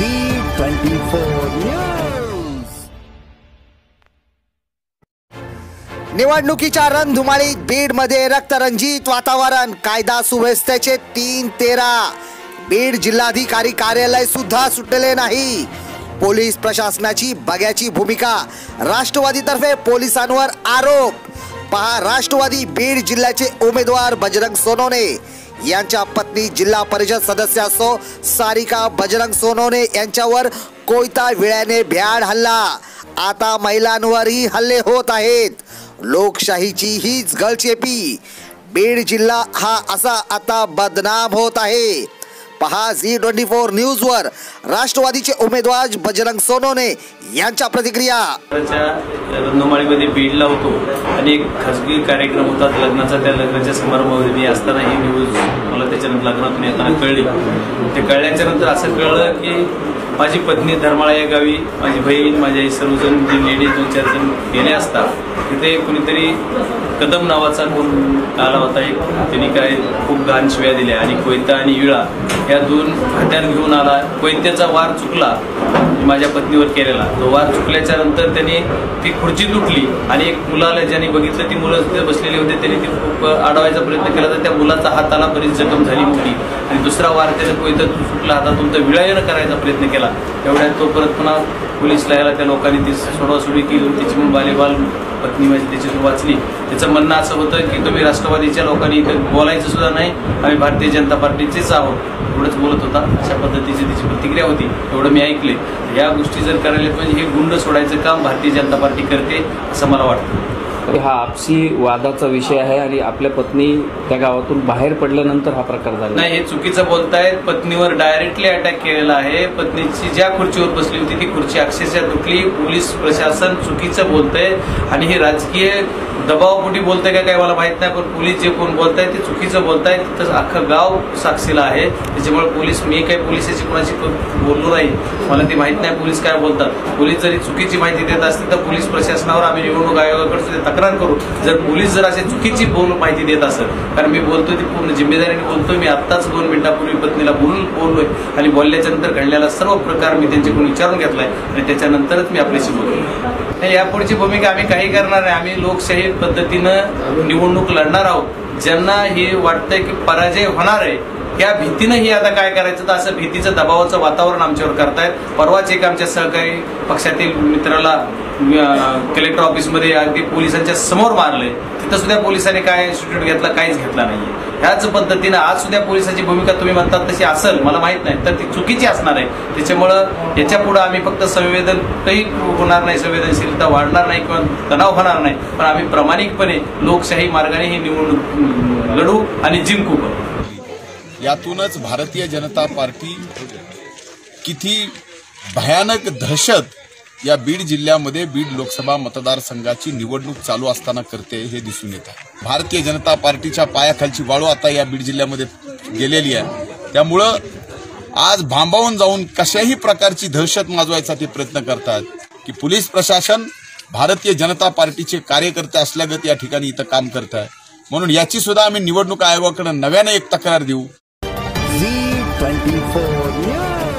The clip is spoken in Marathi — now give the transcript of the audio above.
झी ट्वेंटी फोर न्यूज निवडणुकीच्या रणधुमाळीत बीडमध्ये रक्तरंजित वातावरण. कायदा सुव्यवस्थेचे तीन तेरा. बीड जिल्हाधिकारी कार्यालय सुद्धा सुटलेले नाही. पोलीस प्रशासनाची बग्याची भूमिका. राष्ट्रवादीतर्फे पोलिसांवर आरोप. पहा राष्ट्रवादी बीड जिल्ह्याचे उमेदवार बजरंग सोनवणे यांच्या पत्नी जिल्हा परिषद सदस्य असो सारिका बजरंग सोनोने यांच्यावर कोयता विळ्याने भ्याड हल्ला. आता महिलांवरही हल्ले होत आहेत. लोकशाहीची हीच गळचेपी. बीड जिल्हा हा असा आता बदनाम होत आहे. पहा झी ट्वेंटी फोर न्यूज वर राष्ट्रवादीचे उमेदवार बजरंग सोनोने यांच्या प्रतिक्रिया. च्या बीडला होतो. आणि एक खासगी कार्यक्रम होता. लग्नाचा त्या लग्नाच्या समारंभामध्ये मी असताना ही न्यूज मला त्याच्यानंतर लग्नातून येताना कळली. ते कळल्याच्या नंतर असं कळलं की माझी पत्नी धर्माळा या गावी माझी बहीण माझे आई सर्वजण जे लेडीज दोन चार जण गेले असता तिथे कुणीतरी कदम नावाचा कोण आला होता एक. त्यांनी काय खूप घाण शिव्या दिल्या आणि कोयता आणि इळा या दोन हत्यार घेऊन आला. कोयत्याचा वार चुकला माझ्या पत्नीवर केलेला. तो वार चुकल्याच्या नंतर त्याने ती खुर्ची तुटली आणि एक मुलाला ज्याने बघितलं ती मुलं तिथे बसलेली होते त्याने ती खूप अडवायचा प्रयत्न केला तर त्या मुलाचा हाताला बरीच जखम झाली मोठी आणि दुसरा वार त्याने कोयता सुटला हातातून तर विळायनं करायचा प्रयत्न केला. तेवढ्यात तो परत पुन्हा पोलीसला यायला त्या लोकांनी ती सोडासोडी केली तिची मग बालेबाल पत्नी माझी त्याच्यातून वाचली. त्याचं म्हणणं असं होतं की तुम्ही राष्ट्रवादीच्या लोकांनी इथं बोलायचं सुद्धा नाही. आम्ही भारतीय जनता पार्टीचेच आहोत. एवढंच बोलत होता. अशा पद्धतीची त्याची प्रतिक्रिया होती. एवढं मी ऐकले. या गोष्टी जर करायला म्हणजे हे गुंड सोडायचं काम भारतीय जनता पार्टी करते असं मला वाटतं. हा आपसी वादाचा विषय आहे आणि आपल्या पत्नी त्या गावातून बाहेर पडल्यानंतर हा प्रकार झाला. नाही हे चुकीचं बोलतायत. पत्नीवर डायरेक्टली अटॅक केलेला आहे. पत्नीची ज्या खुर्चीवर बसली होती ती खुर्ची अक्षरशः दुखली. पोलीस प्रशासन चुकीचं बोलतंय आणि हे राजकीय दबावपोटी बोलतंय का काय मला माहीत नाही पण पोलीस जे कोण बोलताय ते चुकीचं बोलताय तिथं अख्खं गाव साक्षीला आहे. त्याच्यामुळे पोलीस मी काही पोलिसाची कोणाशी बोललो नाही. मला ते माहीत नाही पोलीस काय बोलतात. पोलीस जरी चुकीची माहिती देत असतील तर पोलीस प्रशासनावर आम्ही निवडणूक आयोगाकडे तक्रार करू. जर पोलीस जर अशी चुकीची बोल माहिती देत असेल कारण मी बोलतोय ती पूर्ण जिम्मेदारीने बोलतोय मी आत्ताच दोन मिनिटापूर्वी पत्नीला बोलून बोललोय. आणि बोलल्याच्या नंतर घडलेला सर्व प्रकार मी त्यांच्याकडून विचारून घेतलाय आणि त्याच्यानंतरच मी आपल्याशी बोलतो यापुढची भूमिका आम्ही काही करणार नाही. आम्ही लोकशाही पद्धतीनं निवडणूक लढणार आहोत. ज्यांना हे वाटतंय की पराजय होणार आहे या भीतीनंही आता काय करायचं तर असं भीतीचं दबावाचं वातावरण आमच्यावर करतायत. परवाच एक आमच्या सहकारी पक्षातील मित्राला कलेक्टर ऑफिसमध्ये अगदी पोलिसांच्या समोर मारले. तिथं सुद्धा पोलिसांनी काय इन्स्टिट्यूट घेतला काहीच घेतला नाहीये. ह्याच पद्धतीनं आज सुद्धा पोलिसांची भूमिका तुम्ही म्हणतात तशी असेल मला माहीत नाही. तर ती चुकीची असणार आहे. त्याच्यामुळं याच्यापुढे आम्ही फक्त संवेदन काही होणार नाही संवेदनशीलता वाढणार नाही किंवा तणाव होणार नाही. पण आम्ही प्रामाणिकपणे लोकशाही मार्गाने ही निवडणूक लढू आणि जिंकू पण. यातूनच भारतीय जनता पार्टी किती भयानक दहशत या बीड जिल्ह्यामध्ये बीड लोकसभा मतदारसंघाची निवडणूक चालू असताना करते हे दिसून येत आहे. भारतीय जनता पार्टीच्या पायाखालची वाळू आता या बीड जिल्ह्यामध्ये गेलेली आहे. त्यामुळं आज भांबावून जाऊन कशाही प्रकारची दहशत माजवायचा ते प्रयत्न करतात की पोलीस प्रशासन भारतीय जनता पार्टीचे कार्यकर्ते असल्यागत या ठिकाणी इथं काम करत आहे म्हणून याची सुद्धा आम्ही निवडणूक आयोगाकडे नव्याने एक तक्रार देऊ. Zee twenty four news